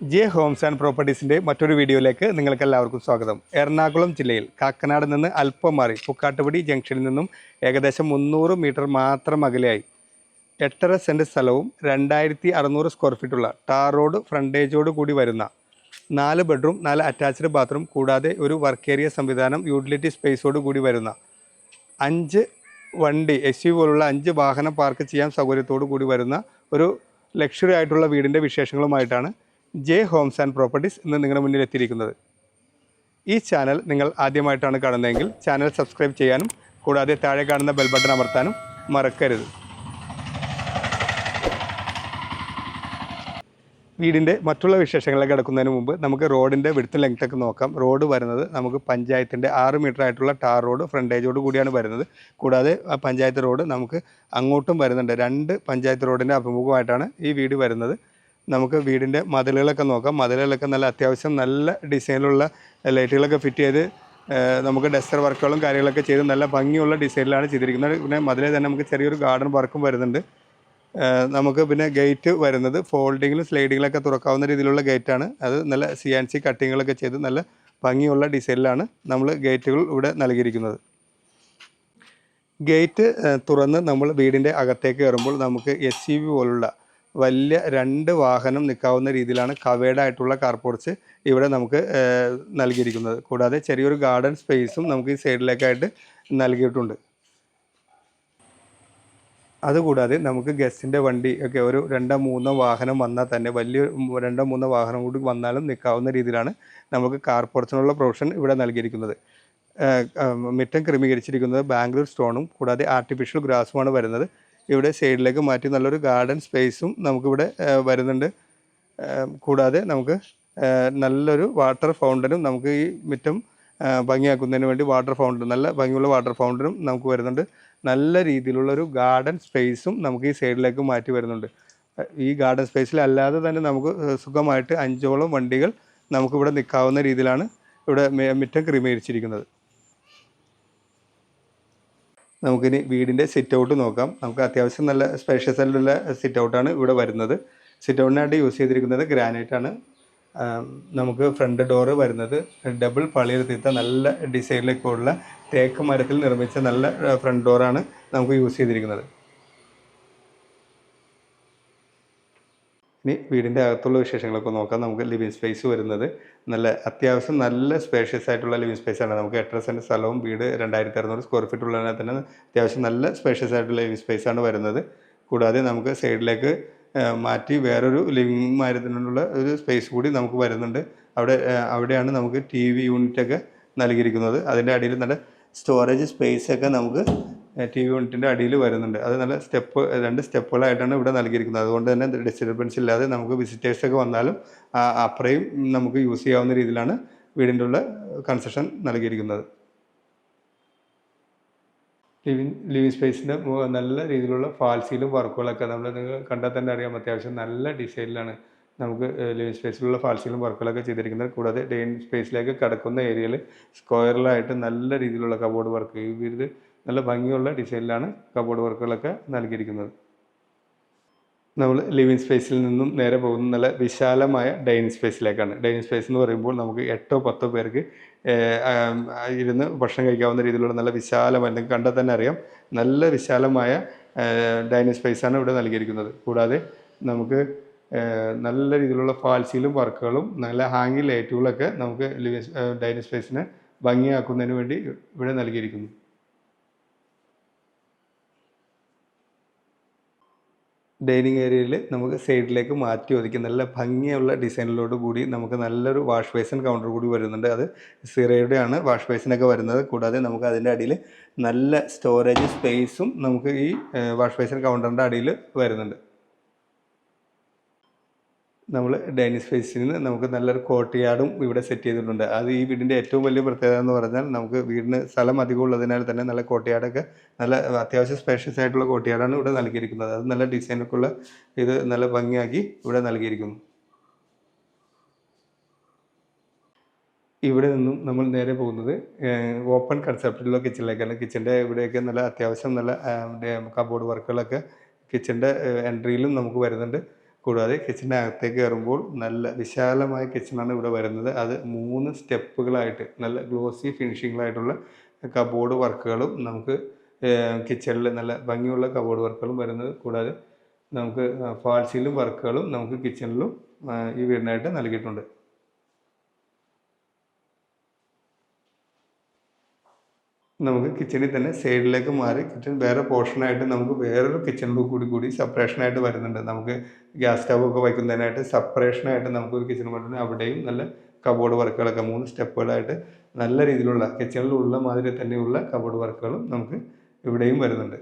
J homes and പ്രോപ്പർട്ടീസിന്റെ മറ്റൊരു വീഡിയോയിലേക്ക് നിങ്ങൾക്ക് എല്ലാവർക്കും സ്വാഗതം. എറണാകുളം ജില്ലയിൽ കാക്കനാട് നിന്ന് അല്പം മാറി പുക്കാട്ടുപടി ജംഗ്ഷനിൽ നിന്നും ഏകദേശം മുന്നൂറ് മീറ്റർ മാത്രം അകലെയായി എട്ടര സെന്റ് സ്ഥലവും രണ്ടായിരത്തി അറുന്നൂറ് സ്ക്വയർ ഫീറ്റുള്ള ടാർ റോഡ് ഫ്രണ്ടേജോട് കൂടി വരുന്ന നാല് ബെഡ്റൂം നാല് അറ്റാച്ച്ഡ് ബാത്റൂം കൂടാതെ ഒരു വർക്ക് ഏരിയ സംവിധാനം യൂട്ടിലിറ്റി സ്പേസോട് കൂടി വരുന്ന അഞ്ച് വണ്ടി എസ് യു പോലുള്ള അഞ്ച് വാഹനം പാർക്ക് ചെയ്യാൻ സൗകര്യത്തോടു കൂടി വരുന്ന ഒരു ലക്ഷറി ആയിട്ടുള്ള വീടിന്റെ വിശേഷങ്ങളുമായിട്ടാണ് ജെ ഹോംസ് ആൻഡ് പ്രോപ്പർട്ടീസ് ഇന്ന് നിങ്ങളുടെ മുന്നിൽ എത്തിയിരിക്കുന്നത്. ഈ ചാനൽ നിങ്ങൾ ആദ്യമായിട്ടാണ് കാണുന്നതെങ്കിൽ ചാനൽ സബ്സ്ക്രൈബ് ചെയ്യാനും കൂടാതെ താഴെ കാണുന്ന ബെൽ ബട്ടൺ അമർത്താനും മറക്കരുത്. വീടിന്റെ മറ്റുള്ള വിശേഷങ്ങളിലേക്ക് കിടക്കുന്നതിന് മുമ്പ് നമുക്ക് റോഡിന്റെ വിടുത്ത് ലെങ്ത്തൊക്കെ നോക്കാം. റോഡ് വരുന്നത് നമുക്ക് പഞ്ചായത്തിന്റെ ആറ് മീറ്റർ ആയിട്ടുള്ള ടാർ റോഡ് ഫ്രണ്ടേജോട് കൂടിയാണ് വരുന്നത്. കൂടാതെ പഞ്ചായത്ത് റോഡ് നമുക്ക് അങ്ങോട്ടും വരുന്നുണ്ട്. രണ്ട് പഞ്ചായത്ത് റോഡിന്റെ അഭിമുഖമായിട്ടാണ് ഈ വീട് വരുന്നത്. നമുക്ക് വീടിന്റെ മതിലുകളൊക്കെ നോക്കാം. മതിലുകളൊക്കെ നല്ല അത്യാവശ്യം നല്ല ഡിസൈനിലുള്ള ലൈറ്റുകളൊക്കെ ഫിറ്റ് ചെയ്ത് നമുക്ക് ഡെസ്റ്റർ വർക്കുകളും കാര്യങ്ങളൊക്കെ ചെയ്ത് നല്ല ഭംഗിയുള്ള ഡിസൈനിലാണ് ചെയ്തിരിക്കുന്നത്. പിന്നെ മതിലെ തന്നെ നമുക്ക് ചെറിയൊരു ഗാർഡൻ വർക്കും വരുന്നുണ്ട്. നമുക്ക് പിന്നെ ഗേറ്റ് വരുന്നത് ഫോൾഡിങ്ങിലും സ്ലൈഡിങ്ങിലൊക്കെ തുറക്കാവുന്ന രീതിയിലുള്ള ഗേറ്റാണ്. അത് നല്ല സി ആൻഡ് സി കട്ടിങ്ങുകളൊക്കെ ചെയ്ത് നല്ല ഭംഗിയുള്ള ഡിസൈനിലാണ് നമ്മൾ ഗേറ്റുകൾ ഇവിടെ നൽകിയിരിക്കുന്നത്. ഗേറ്റ് തുറന്ന് നമ്മൾ വീടിന്റെ അകത്തേക്ക് കയറുമ്പോൾ നമുക്ക് എസ് പോലുള്ള വലിയ രണ്ട് വാഹനം നിൽക്കാവുന്ന രീതിയിലാണ് കവേഡ് ആയിട്ടുള്ള കാർ പോർച്ച് ഇവിടെ നമുക്ക് നൽകിയിരിക്കുന്നത്. കൂടാതെ ചെറിയൊരു ഗാർഡൻ സ്പേസും നമുക്ക് ഈ സൈഡിലേക്കായിട്ട് നൽകിയിട്ടുണ്ട്. അതുകൂടാതെ നമുക്ക് ഗസ്റ്റിന്റെ വണ്ടി ഒക്കെ ഒരു രണ്ടോ മൂന്നോ വാഹനം വന്നാൽ തന്നെ വലിയ രണ്ടോ മൂന്നോ വാഹനം കൂടി വന്നാലും നിൽക്കാവുന്ന രീതിയിലാണ് നമുക്ക് കാർ പോർച്ചിനുള്ള പ്രൊവിഷൻ ഇവിടെ നൽകിയിരിക്കുന്നത്. മുറ്റം ക്രമീകരിച്ചിരിക്കുന്നത് ബാംഗ്ലൂർ സ്റ്റോണും കൂടാതെ ആർട്ടിഫിഷ്യൽ ഗ്രാസുമാണ് വരുന്നത്. ഇവിടെ സൈഡിലേക്ക് മാറ്റി നല്ലൊരു ഗാർഡൻ സ്പേസും നമുക്കിവിടെ വരുന്നുണ്ട്. കൂടാതെ നമുക്ക് നല്ലൊരു വാട്ടർ ഫൗണ്ടനും നമുക്ക് ഈ മുറ്റം ഭംഗിയാക്കുന്നതിന് വേണ്ടി വാട്ടർ ഫൗണ്ടൻ നല്ല ഭംഗിയുള്ള വാട്ടർ ഫൗണ്ടനും നമുക്ക് വരുന്നുണ്ട്. നല്ല രീതിയിലുള്ളൊരു ഗാർഡൻ സ്പേസും നമുക്ക് ഈ സൈഡിലേക്ക് മാറ്റി വരുന്നുണ്ട്. ഈ ഗാർഡൻ സ്പേസിൽ അല്ലാതെ തന്നെ നമുക്ക് സുഖമായിട്ട് അഞ്ചോളം വണ്ടികൾ നമുക്കിവിടെ നിൽക്കാവുന്ന രീതിയിലാണ് ഇവിടെ മുറ്റം ക്രമീകരിച്ചിരിക്കുന്നത്. നമുക്കിനി വീടിന്റെ സിറ്റ് ഔട്ട് നോക്കാം. നമുക്ക് അത്യാവശ്യം നല്ല സ്പേഷ്യസ് ആയിട്ടുള്ള സിറ്റ് ഔട്ടാണ് ഇവിടെ വരുന്നത്. സിറ്റ് ഔട്ടിനായിട്ട് യൂസ് ചെയ്തിരിക്കുന്നത് ഗ്രാനൈറ്റ് ആണ്. നമുക്ക് ഫ്രണ്ട് ഡോറ് വരുന്നത് ഡബിൾ പളിയിൽ തീർത്ത നല്ല ഡിസൈനിലേക്കുള്ള തേക്ക് മരത്തിൽ നിർമ്മിച്ച നല്ല ഫ്രണ്ട് ഡോറാണ് നമുക്ക് യൂസ് ചെയ്തിരിക്കുന്നത്. ഇനി വീടിന്റെ അകത്തുള്ള വിശേഷങ്ങളൊക്കെ നോക്കാം. നമുക്ക് ലിവിങ് സ്പേസ് വരുന്നത് നല്ല അത്യാവശ്യം നല്ല സ്പേഷ്യസ് ആയിട്ടുള്ള ലിവിങ് സ്പേസ് ആണ്. നമുക്ക് എട്ടര സെന്റ് സ്ഥലവും വീട് രണ്ടായിരത്തി അറുന്നൂറ് സ്ക്വയർ ഫീറ്റ് ഉള്ളതിനാൽ തന്നെ അത്യാവശ്യം നല്ല സ്പേഷ്യസ് ആയിട്ടുള്ള ലിവിങ് സ്പേസ് ആണ് വരുന്നത്. കൂടാതെ നമുക്ക് സൈഡിലേക്ക് മാറ്റി വേറൊരു ലിവിങ് മാരത്തിനുള്ള ഒരു സ്പേസ് കൂടി നമുക്ക് വരുന്നുണ്ട്. അവിടെ അവിടെയാണ് നമുക്ക് ടി വി യൂണിറ്റൊക്കെ നൽകിയിരിക്കുന്നത്. അതിന്റെ അടിയിൽ നല്ല സ്റ്റോറേജ് സ്പേസ് ഒക്കെ നമുക്ക് ടി വി യൂണിറ്റിന്റെ അടിയിൽ വരുന്നുണ്ട്. അത് നല്ല സ്റ്റെപ്പ് രണ്ട് സ്റ്റെപ്പുകളായിട്ടാണ് ഇവിടെ നൽകിയിരിക്കുന്നത്. അതുകൊണ്ട് തന്നെ ഡിസ്റ്റർബൻസ് ഇല്ലാതെ നമുക്ക് വിസിറ്റേഴ്സൊക്കെ വന്നാലും അപ്പുറയും നമുക്ക് യൂസ് ചെയ്യാവുന്ന രീതിയിലാണ് വീടിന്റെ ഉള്ള കൺസെഷൻ നൽകിയിരിക്കുന്നത്. ലിവിങ് ലിവിങ് സ്പേസിന്റെ നല്ല രീതിയിലുള്ള ഫാൽസിയിലും വർക്കുകളൊക്കെ നമ്മൾ നിങ്ങൾ കണ്ടാൽ തന്നെ അറിയാം. അത്യാവശ്യം നല്ല ഡിസൈനിലാണ് നമുക്ക് ലിവിങ് സ്പേസിലുള്ള ഫാൽസിലും വർക്കുകളൊക്കെ ചെയ്തിരിക്കുന്നത്. കൂടാതെ ഡെയിൻ സ്പേസിലേക്ക് കടക്കുന്ന ഏരിയയിൽ സ്ക്വയറിലായിട്ട് നല്ല രീതിയിലുള്ള കബോർഡ് വർക്ക് ഈ വീട് നല്ല ഭംഗിയുള്ള ഡിസൈനിലാണ് കബോർഡ് വർക്കുകളൊക്കെ നൽകിയിരിക്കുന്നത്. നമ്മൾ ലിവിങ് സ്പേസിൽ നിന്നും നേരെ പോകുന്ന നല്ല വിശാലമായ ഡൈനിങ് സ്പേസിലേക്കാണ് ഡൈനിങ് സ്പേസ് എന്ന് പറയുമ്പോൾ നമുക്ക് എട്ടോ പത്തോ പേർക്ക് ഇരുന്ന് ഭക്ഷണം കഴിക്കാവുന്ന രീതിയിലുള്ള നല്ല വിശാലമായ നിങ്ങൾക്ക് കണ്ടാൽ തന്നെ അറിയാം നല്ല വിശാലമായ ഡൈനിങ് സ്പേസാണ് ഇവിടെ നൽകിയിരിക്കുന്നത്. കൂടാതെ നമുക്ക് നല്ല രീതിയിലുള്ള ഫാൽസിലും വർക്കുകളും നല്ല ഹാങ്ങിങ് ലൈറ്റുകളൊക്കെ നമുക്ക് ലിവിങ് ഡൈനിങ് സ്പേസിനെ ഭംഗിയാക്കുന്നതിന് വേണ്ടി ഇവിടെ നൽകിയിരിക്കുന്നു. ഡൈനിങ് ഏരിയയിൽ നമുക്ക് സൈഡിലേക്ക് മാറ്റി ഒതുക്കി നല്ല ഭംഗിയുള്ള ഡിസൈനിലോട് കൂടി നമുക്ക് നല്ലൊരു വാഷ് ബേസിൻ കൗണ്ടർ കൂടി വരുന്നുണ്ട്. അത് സിറയുടെയാണ് വാഷ് ബേസിനൊക്കെ വരുന്നത്. കൂടാതെ നമുക്ക് അതിന്റെ അടിയിൽ നല്ല സ്റ്റോറേജ് സ്പേസും നമുക്ക് ഈ വാഷ് ബേസിൻ കൗണ്ടറിന്റെ അടിയിൽ വരുന്നുണ്ട്. നമ്മൾ ഡൈനിങ് സ്പേസിൽ നിന്ന് നമുക്ക് നല്ലൊരു കോട്ട് യാർഡും ഇവിടെ സെറ്റ് ചെയ്തിട്ടുണ്ട്. അത് ഈ വീടിന്റെ ഏറ്റവും വലിയ പ്രത്യേകത എന്ന് പറഞ്ഞാൽ നമുക്ക് വീടിന് സ്ഥലം അധികം ഉള്ളതിനാൽ തന്നെ നല്ല കോട്ട് യാർഡൊക്കെ നല്ല അത്യാവശ്യം സ്പേഷ്യസ് ആയിട്ടുള്ള കോട്ട് യാർഡാണ് ഇവിടെ നൽകിയിരിക്കുന്നത്. അത് നല്ല ഡിസൈനൊക്കെ ഉള്ള ഇത് നല്ല ഭംഗിയാക്കി ഇവിടെ നൽകിയിരിക്കുന്നു. ഇവിടെ നിന്നും നമ്മൾ നേരെ പോകുന്നത് ഓപ്പൺ കൺസെപ്റ്റിലുള്ള കിച്ചണിലേക്കാണ് കിച്ചന്റെ ഇവിടെയൊക്കെ നല്ല അത്യാവശ്യം നല്ല കബോർഡ് വർക്കുകളൊക്കെ കിച്ചന്റെ എൻട്രിയിലും നമുക്ക് വരുന്നുണ്ട്. കൂടാതെ കിച്ചണിന്റെ അകത്തേക്ക് കയറുമ്പോൾ നല്ല വിശാലമായ കിച്ചണാണ് ഇവിടെ വരുന്നത്. അത് മൂന്ന് സ്റ്റെപ്പുകളായിട്ട് നല്ല ഗ്ലോസി ഫിനിഷിങ്ങിലായിട്ടുള്ള കബോർഡ് വർക്കുകളും നമുക്ക് കിച്ചണിൽ നല്ല ഭംഗിയുള്ള കബോർഡ് വർക്കുകളും വരുന്നത്. കൂടാതെ നമുക്ക് ഫാൾസിലും വർക്കുകളും നമുക്ക് കിച്ചണിലും ഈ വീടിനായിട്ട് നൽകിയിട്ടുണ്ട്. നമുക്ക് കിച്ചണിൽ തന്നെ സൈഡിലേക്ക് മാറി കിച്ചൺ വേറെ പോർഷനായിട്ട് നമുക്ക് വേറൊരു കിച്ചണിൽ കൂടി കൂടി സെപ്പറേഷനായിട്ട് വരുന്നുണ്ട്. നമുക്ക് ഗ്യാസ് സ്റ്റവ് ഒക്കെ വയ്ക്കുന്നതിനായിട്ട് സെപ്പറേഷനായിട്ട് നമുക്ക് ഒരു കിച്ചൺ വരുന്നുണ്ട് അവിടെയും നല്ല കബോർഡ് വർക്കുകളൊക്കെ മൂന്ന് സ്റ്റെപ്പുകളായിട്ട് നല്ല രീതിയിലുള്ള കിച്ചണിലുള്ള മാതിരി തന്നെയുള്ള കബോർഡ് വർക്കുകളും നമുക്ക് ഇവിടെയും വരുന്നുണ്ട്.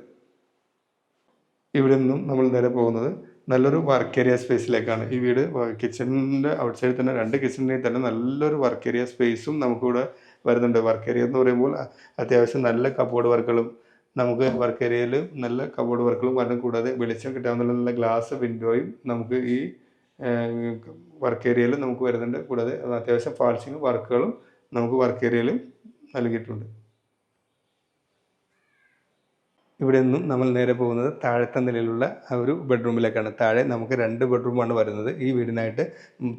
ഇവിടെ നിന്നും നമ്മൾ നേരെ പോകുന്നത് നല്ലൊരു വർക്ക് ഏരിയ സ്പേസിലേക്കാണ് ഈ വീട് കിച്ചണിന്റെ ഔട്ട് സൈഡിൽ തന്നെ രണ്ട് കിച്ചണിൽ തന്നെ നല്ലൊരു വർക്ക് ഏരിയ സ്പേസും നമുക്കിവിടെ വരുന്നുണ്ട്. വർക്ക് ഏരിയ എന്ന് പറയുമ്പോൾ അത്യാവശ്യം നല്ല കബോർഡ് വർക്കുകളും നമുക്ക് വർക്ക് ഏരിയയിൽ നല്ല കബോർഡ് വർക്കുകളും വരണം. കൂടാതെ വെളിച്ചം കിട്ടാവുന്ന നല്ല ഗ്ലാസ് വിൻഡോയും നമുക്ക് ഈ വർക്ക് ഏരിയയിൽ നമുക്ക് വരുന്നുണ്ട്. കൂടാതെ അത്യാവശ്യം ഫാൾസിങ് വർക്കുകളും നമുക്ക് വർക്ക് ഏരിയയിൽ നൽകിയിട്ടുണ്ട്. ഇവിടെ നിന്നും നമ്മൾ നേരെ പോകുന്നത് താഴത്തെ നിലയിലുള്ള ആ ഒരു ബെഡ്റൂമിലേക്കാണ് താഴെ നമുക്ക് രണ്ട് ബെഡ്റൂമാണ് വരുന്നത്. ഈ വീടിനായിട്ട്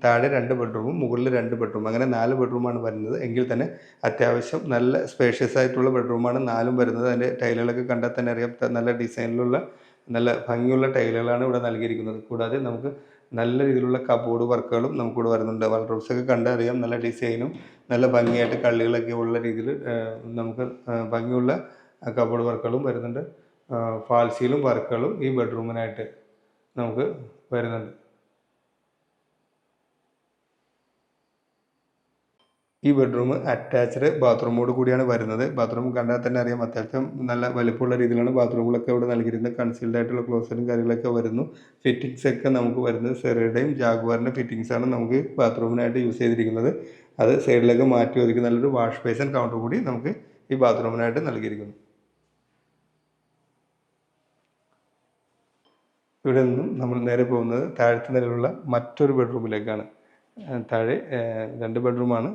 താഴെ രണ്ട് ബെഡ്റൂമും മുകളിൽ രണ്ട് ബെഡ്റൂം അങ്ങനെ നാല് ബെഡ്റൂമാണ് വരുന്നത്. എങ്കിൽ തന്നെ അത്യാവശ്യം നല്ല സ്പേഷ്യസ് ആയിട്ടുള്ള ബെഡ്റൂമാണ് നാലും വരുന്നത്. അതിന്റെ ടൈലുകളൊക്കെ കണ്ടാൽ തന്നെ അറിയാം. നല്ല ഡിസൈനിലുള്ള നല്ല ഭംഗിയുള്ള ടൈലുകളാണ് ഇവിടെ നൽകിയിരിക്കുന്നത്. കൂടാതെ നമുക്ക് നല്ല രീതിയിലുള്ള കബോർഡ് വർക്കുകളും നമുക്കിവിടെ വരുന്നുണ്ട്. വാൾഡ്രോബ്സ് ഒക്കെ കണ്ടറിയാം നല്ല ഡിസൈനും നല്ല ഭംഗിയായിട്ട് കള്ളികളൊക്കെ ഉള്ള രീതിയിൽ നമുക്ക് ഭംഗിയുള്ള കബോർഡ് വർക്കുകളും വരുന്നുണ്ട്. ഫാൽസീലും വർക്കുകളും ഈ ബെഡ്റൂമിനായിട്ട് നമുക്ക് വരുന്നുണ്ട്. ഈ ബെഡ്റൂം അറ്റാച്ച്ഡ് ബാത്റൂമോട് കൂടിയാണ് വരുന്നത്. ബാത്റൂം കണ്ടാൽ തന്നെ അറിയാം അത്യാവശ്യം നല്ല വലിപ്പമുള്ള രീതിയിലാണ് ബാത്റൂമുകളൊക്കെ ഇവിടെ നൽകിയിരുന്നത് കൺസീൽഡ് ആയിട്ടുള്ള ക്ലോസറും കാര്യങ്ങളൊക്കെ വരുന്നു. ഫിറ്റിങ്സ് ഒക്കെ നമുക്ക് വരുന്നത് സെറയുടെയും ജാഗുവാറിന്റെ ഫിറ്റിങ്സ് ആണ് നമുക്ക് ബാത്റൂമിനായിട്ട് യൂസ് ചെയ്തിരിക്കുന്നത്. അത് സൈഡിലേക്ക് മാറ്റി ഒതുക്കി നല്ലൊരു വാഷ് ബേസൻ കൗണ്ടർ കൂടി നമുക്ക് ഈ ബാത്റൂമിനായിട്ട് നൽകിയിരിക്കുന്നു. ഇവിടെ നിന്നും നമ്മൾ നേരെ പോകുന്നത് താഴത്തെ നിലയിലുള്ള മറ്റൊരു ബെഡ്റൂമിലേക്കാണ്. താഴെ രണ്ട് ബെഡ്റൂമാണ്.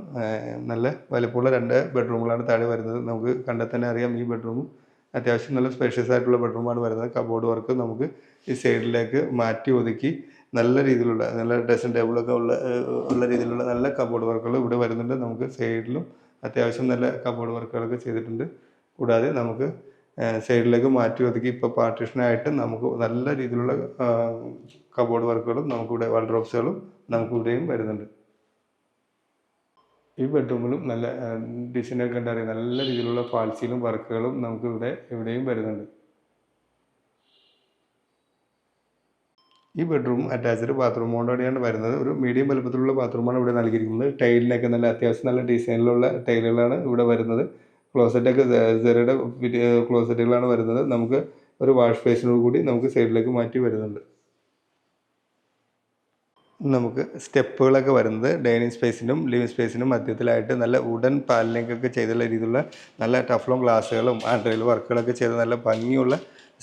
നല്ല വലിപ്പമുള്ള രണ്ട് ബെഡ്റൂമുകളാണ് താഴെ വരുന്നത്. നമുക്ക് കണ്ടാൽ തന്നെ അറിയാം ഈ ബെഡ്റൂമും അത്യാവശ്യം നല്ല സ്പേഷ്യസ് ആയിട്ടുള്ള ബെഡ്റൂമാണ് വരുന്നത്. കബോർഡ് വർക്ക് നമുക്ക് ഈ സൈഡിലേക്ക് മാറ്റി ഒതുക്കി നല്ല രീതിയിലുള്ള നല്ല ഡ്രസ്സിംഗ് ടേബിളൊക്കെ ഉള്ള ഉള്ള രീതിയിലുള്ള നല്ല കബോർഡ് വർക്കുകൾ ഇവിടെ വരുന്നുണ്ട്. നമുക്ക് സൈഡിലും അത്യാവശ്യം നല്ല കബോർഡ് വർക്കുകളൊക്കെ ചെയ്തിട്ടുണ്ട്. കൂടാതെ നമുക്ക് സൈഡിലേക്ക് മാറ്റി ഒതുക്കി ഇപ്പോൾ പാർട്ടീഷനായിട്ട് നമുക്ക് നല്ല രീതിയിലുള്ള കബോർഡ് വർക്കുകളും നമുക്കിവിടെ വാൾഡ്രോപ്സുകളും നമുക്കിവിടെയും വരുന്നുണ്ട്. ഈ ബെഡ്റൂമിലും നല്ല ഡിസൈനൊക്കെ കണ്ടറിയാം നല്ല രീതിയിലുള്ള ഫാൾസിലും വർക്കുകളും നമുക്ക് ഇവിടെ ഇവിടെയും വരുന്നുണ്ട്. ഈ ബെഡ്റൂം അറ്റാച്ച്ഡ് ബാത്റൂമോടുകൂടിയാണ് വരുന്നത്. ഒരു മീഡിയം വലുപ്പത്തിലുള്ള ബാത്റൂമാണ് ഇവിടെ നൽകിയിരിക്കുന്നത്. ടൈലിനൊക്കെ നല്ല അത്യാവശ്യം നല്ല ഡിസൈനിലുള്ള ടൈലുകളാണ് ഇവിടെ വരുന്നത്. ക്ലോസറ്റൊക്കെ സെറയുടെ ക്ലോസറ്റുകളാണ് വരുന്നത്. നമുക്ക് ഒരു വാഷ് ബേസിനോട് കൂടി നമുക്ക് സൈഡിലേക്ക് മാറ്റി വരുന്നുണ്ട്. നമുക്ക് സ്റ്റെപ്പുകളൊക്കെ വരുന്നത് ഡൈനിങ് സ്പേസിനും ലിവിങ് സ്പേസിനും മധ്യത്തിലായിട്ട് നല്ല വുഡൻ പാനലിങ്ങൊക്കെ ചെയ്തുള്ള രീതിയിലുള്ള നല്ല ടഫ്ലോം ഗ്ലാസ്സുകളും ആൻഡ്രയിൽ വർക്കുകളൊക്കെ ചെയ്ത നല്ല ഭംഗിയുള്ള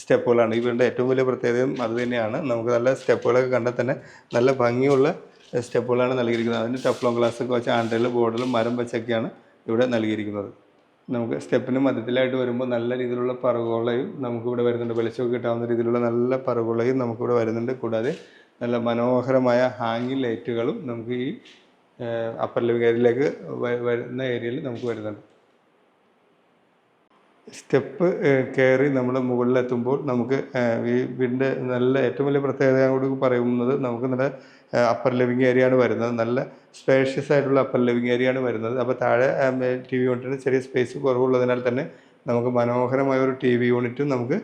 സ്റ്റെപ്പുകളാണ്. വീടിന്റെ ഏറ്റവും വലിയ പ്രത്യേകതയും അത് തന്നെയാണ്. നമുക്ക് നല്ല സ്റ്റെപ്പുകളൊക്കെ കണ്ടാൽ തന്നെ നല്ല ഭംഗിയുള്ള സ്റ്റെപ്പുകളാണ് നൽകിയിരിക്കുന്നത്. അതിന് ടഫ്ലോം ഗ്ലാസ്സൊക്കെ വെച്ച് ആൻഡ്രയിൽ ബോർഡിലും മരം വെച്ചൊക്കെയാണ് ഇവിടെ നൽകിയിരിക്കുന്നത്. നമുക്ക് സ്റ്റെപ്പിന് മധ്യത്തിലായിട്ട് വരുമ്പോൾ നല്ല രീതിയിലുള്ള പറകുകളയും നമുക്കിവിടെ വരുന്നുണ്ട്. വെളിച്ചമൊക്കെ കിട്ടാവുന്ന രീതിയിലുള്ള നല്ല പറകുകളയും നമുക്കിവിടെ വരുന്നുണ്ട്. കൂടാതെ നല്ല മനോഹരമായ ഹാങ്ങിങ് ലൈറ്റുകളും നമുക്ക് ഈ അപ്പർ ലിവിംഗ് ഏരിയയിലേക്ക് വരുന്ന ഏരിയയിൽ നമുക്ക് വരുന്നുണ്ട്. സ്റ്റെപ്പ് കയറി നമ്മൾ മുകളിലെത്തുമ്പോൾ നമുക്ക് ഈ വീടിന്റെ നല്ല ഏറ്റവും വലിയ പ്രത്യേകത കൂടി പറയുന്നത് നമുക്ക് നല്ല അപ്പർ ലിവിങ് ആണ് വരുന്നത്. നല്ല സ്പേഷ്യസ് ആയിട്ടുള്ള അപ്പർ ലിവിങ് ആണ് വരുന്നത്. അപ്പോൾ താഴെ ടി വി യൂണിറ്റിന് ചെറിയ സ്പേസ് കുറവുള്ളതിനാൽ തന്നെ നമുക്ക് മനോഹരമായ ഒരു ടി വി യൂണിറ്റും നമുക്ക്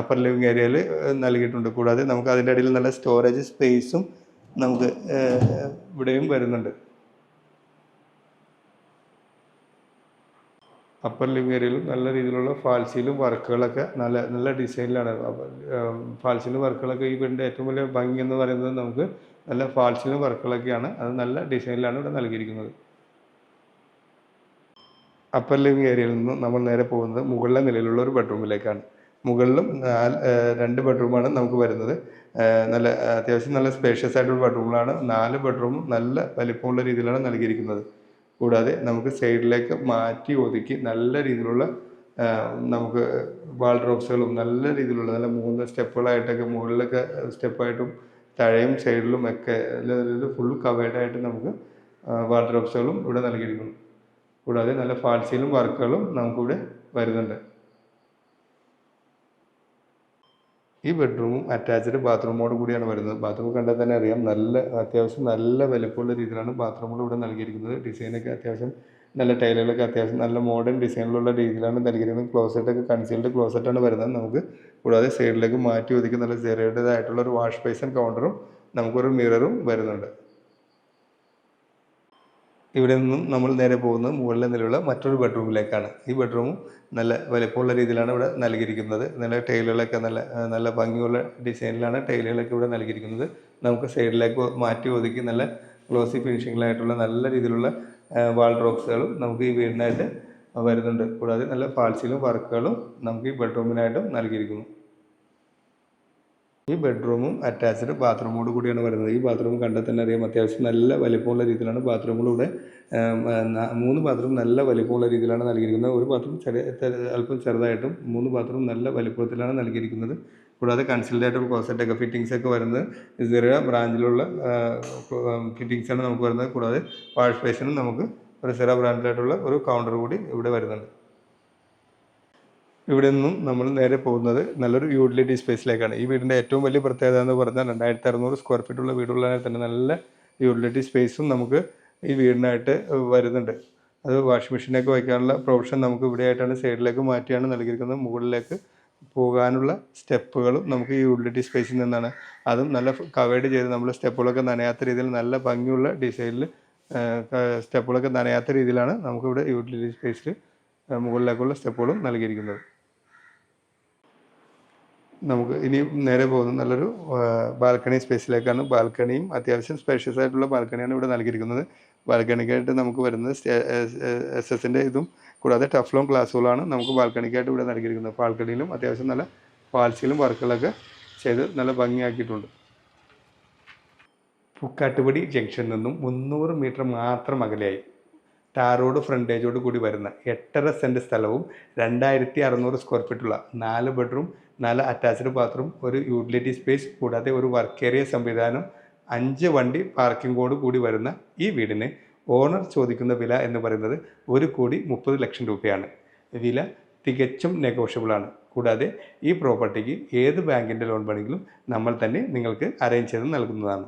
അപ്പർ ലിവിങ് ഏരിയയിൽ നൽകിയിട്ടുണ്ട്. കൂടാതെ നമുക്ക് അതിന്റെ ഇടയിൽ നല്ല സ്റ്റോറേജ് സ്പേസും നമുക്ക് ഇവിടെയും വരുന്നുണ്ട്. അപ്പർ ലിവിങ് ഏരിയയിലും നല്ല രീതിയിലുള്ള ഫാൽസിയിലും വർക്കുകളൊക്കെ നല്ല നല്ല ഡിസൈനിലാണ് ഫാൽസിയിലും വർക്കുകളൊക്കെ ഈ വീടിന്റെ ഏറ്റവും വലിയ ഭംഗി എന്ന് പറയുന്നത് നമുക്ക് നല്ല ഫാൾസിലും വർക്കുകളൊക്കെയാണ്. അത് നല്ല ഡിസൈനിലാണ് ഇവിടെ നൽകിയിരിക്കുന്നത്. അപ്പർ ലിവിംഗ് ഏരിയയിൽ നിന്ന് നമ്മൾ നേരെ പോകുന്നത് മുകളിലെ നിലയിലുള്ള ഒരു ബെഡ്റൂമിലേക്കാണ്. മുകളിലും നാല് രണ്ട് ബെഡ്റൂമാണ് നമുക്ക് വരുന്നത്. നല്ല അത്യാവശ്യം നല്ല സ്പേഷ്യസ് ആയിട്ടുള്ള ബെഡ്റൂമുകളാണ് നാല് ബെഡ്റൂമും നല്ല വലിപ്പമുള്ള രീതിയിലാണ് നൽകിയിരിക്കുന്നത്. കൂടാതെ നമുക്ക് സൈഡിലേക്ക് മാറ്റി ഒതുക്കി നല്ല രീതിയിലുള്ള നമുക്ക് വാൾ ഡ്രോപ്സുകളും നല്ല രീതിയിലുള്ള നല്ല മൂന്ന് സ്റ്റെപ്പുകളായിട്ടൊക്കെ മുകളിലൊക്കെ സ്റ്റെപ്പായിട്ടും താഴെയും സൈഡിലും ഒക്കെ ഫുൾ കവേർഡ് ആയിട്ട് നമുക്ക് വാർഡ്രോബ്സുകളും ഇവിടെ നൽകിയിരിക്കുന്നു. കൂടാതെ നല്ല ഫാൾസിയിലും വർക്കുകളും നമുക്കിവിടെ വരുന്നുണ്ട്. ഈ ബെഡ്റൂമും അറ്റാച്ച്ഡ് ബാത്റൂമോട് കൂടിയാണ് വരുന്നത്. ബാത്റൂം കണ്ടാൽ തന്നെ അറിയാം നല്ല അത്യാവശ്യം നല്ല വലുപ്പമുള്ള രീതിയിലാണ് ബാത്റൂമുകൾ ഇവിടെ നൽകിയിരിക്കുന്നത്. ഡിസൈനൊക്കെ അത്യാവശ്യം നല്ല ടൈലുകളൊക്കെ അത്യാവശ്യം നല്ല മോഡേൺ ഡിസൈനിലുള്ള രീതിയിലാണ് നൽകിയിരിക്കുന്നത് ക്ലോസറ്റൊക്കെ കൺസീൽഡ് ക്ലോസറ്റാണ് വരുന്നത്. നമുക്ക് കൂടാതെ സൈഡിലേക്ക് മാറ്റി ഒതുക്കി നല്ല ചെറിയതായിട്ടുള്ള ഒരു വാഷ് ബേസൻ കൗണ്ടറും നമുക്കൊരു മിററും വരുന്നുണ്ട്. ഇവിടെ നിന്നും നമ്മൾ നേരെ പോകുന്നത് മുകളിലെ നിലയുള്ള മറ്റൊരു ബെഡ്റൂമിലേക്കാണ് ഈ ബെഡ്റൂമും നല്ല വലിപ്പമുള്ള രീതിയിലാണ് ഇവിടെ നൽകിയിരിക്കുന്നത്. നല്ല ടൈലുകളൊക്കെ നല്ല നല്ല ഭംഗിയുള്ള ഡിസൈനിലാണ് ടൈലുകളൊക്കെ ഇവിടെ നൽകിയിരിക്കുന്നത്. നമുക്ക് സൈഡിലേക്ക് മാറ്റി ഒതുക്കി നല്ല ഗ്ലോസി ഫിനിഷിങ്ങിലായിട്ടുള്ള നല്ല രീതിയിലുള്ള വാൾ ഡ്രോപ്സുകളും നമുക്ക് ഈ വീടിനായിട്ട് വരുന്നുണ്ട്. കൂടാതെ നല്ല ഫാൾസിലും വർക്കുകളും നമുക്ക് ഈ ബെഡ്റൂമിനായിട്ടും നൽകിയിരിക്കുന്നു. ഈ ബെഡ്റൂമും അറ്റാച്ച്ഡ് ബാത്റൂമോട് കൂടിയാണ് വരുന്നത്. ഈ ബാത്റൂം കണ്ടാൽ തന്നെ അറിയാം അത്യാവശ്യം നല്ല വലിപ്പമുള്ള രീതിയിലാണ് ന- മൂന്ന് ബാത്റൂം നല്ല വലിപ്പമുള്ള രീതിയിലാണ് നൽകിയിരിക്കുന്നത്. ഒരു ബാത്റൂം ചെറിയ- അല്പം ചെറുതായിട്ടും മൂന്ന് ബാത്റൂം നല്ല വലിപ്പത്തിലാണ് നൽകിയിരിക്കുന്നത്. കൂടാതെ കൺസിൽഡ് ആയിട്ടുള്ള ക്ലോസറ്റ് ഒക്കെ വരുന്നത് ചെറിയ ബ്രാഞ്ചിലുള്ള ഫിറ്റിംഗ്സ് ആണ് നമുക്ക് വരുന്നത്. കൂടാതെ വാഷ് ബേസിനും നമുക്ക് ഒരു സിറ ബ്രാൻഡിലായിട്ടുള്ള ഒരു കൗണ്ടർ കൂടി ഇവിടെ വരുന്നുണ്ട്. ഇവിടെ നിന്നും നമ്മൾ നേരെ പോകുന്നത് നല്ലൊരു യൂട്ടിലിറ്റി സ്പേസിലേക്കാണ് ഈ വീടിന്റെ ഏറ്റവും വലിയ പ്രത്യേകത എന്ന് പറഞ്ഞാൽ രണ്ടായിരത്തി അറുന്നൂറ് സ്ക്വയർ ഫീറ്റുള്ള വീടുള്ളതിനാൽ തന്നെ നല്ല യൂട്ടിലിറ്റി സ്പേസും നമുക്ക് ഈ വീടിനായിട്ട് വരുന്നുണ്ട്. അത് വാഷിംഗ് മെഷീനൊക്കെ വയ്ക്കാനുള്ള പ്രൊവിഷൻ നമുക്ക് ഇവിടെയായിട്ടാണ് സൈഡിലേക്ക് മാറ്റിയാണ് നൽകിയിരിക്കുന്നത്. മുകളിലേക്ക് പോകാനുള്ള സ്റ്റെപ്പുകളും നമുക്ക് ഈ യൂട്ടിലിറ്റി സ്പേസിൽ നിന്നാണ്. അതും നല്ല കവേഡ് ചെയ്ത് നമ്മൾ സ്റ്റെപ്പുകളൊക്കെ നനയാത്ത രീതിയിൽ നല്ല ഭംഗിയുള്ള ഡിസൈനിൽ സ്റ്റെപ്പുകളൊക്കെ നനയാത്ത രീതിയിലാണ് നമുക്കിവിടെ യൂട്ടിലിറ്റി സ്പേസിൽ മുകളിലേക്കുള്ള സ്റ്റെപ്പുകളും നൽകിയിരിക്കുന്നത്. നമുക്ക് ഇനി നേരെ പോകുന്ന നല്ലൊരു ബാൽക്കണി സ്പേസിലേക്കാണ് ബാൽക്കണിയും അത്യാവശ്യം സ്പേഷ്യസ് ആയിട്ടുള്ള ബാൽക്കണിയാണ് ഇവിടെ നൽകിയിരിക്കുന്നത്. ബാൽക്കണിക്കായിട്ട് നമുക്ക് വരുന്നത് എസ് എസിന്റെ ഇതും കൂടാതെ ടഫ്ലോൺ ഗ്ലാസ്സുകളാണ് നമുക്ക് ബാൽക്കണിക്കായിട്ട് ഇവിടെ നൽകിയിരിക്കുന്നത്. ബാൽക്കണിയിലും അത്യാവശ്യം നല്ല ഫാൽസിയിലും വർക്കുകളൊക്കെ ചെയ്ത് നല്ല ഭംഗിയാക്കിയിട്ടുണ്ട്. പുക്കാട്ടുപടി ജംഗ്ഷനിൽ നിന്നും മുന്നൂറ് മീറ്റർ മാത്രം അകലെയായി. ടാർ റോഡ് ഫ്രണ്ടേജോട് കൂടി വരുന്ന എട്ടര സെന്റ് സ്ഥലവും രണ്ടായിരത്തി അറുന്നൂറ് സ്ക്വയർ ഫീറ്റുള്ള നാല് ബെഡ്റൂം നാല് അറ്റാച്ച്ഡ് ബാത്റൂം ഒരു യൂട്ടിലിറ്റി സ്പേസ് കൂടാതെ ഒരു വർക്ക് ഏരിയ സംവിധാനം അഞ്ച് വണ്ടി പാർക്കിംഗോട് കൂടി വരുന്ന ഈ വീടിന് ഓണർ ചോദിക്കുന്ന വില എന്ന് പറയുന്നത് ഒരു കോടി മുപ്പത് ലക്ഷം രൂപയാണ്. വില തികച്ചും നെഗോഷ്യബിൾ ആണ്. കൂടാതെ ഈ പ്രോപ്പർട്ടിക്ക് ഏത് ബാങ്കിന്റെ ലോൺ വേണമെങ്കിലും നമ്മൾ തന്നെ നിങ്ങൾക്ക് അറേഞ്ച് ചെയ്ത് നൽകുന്നതാണ്.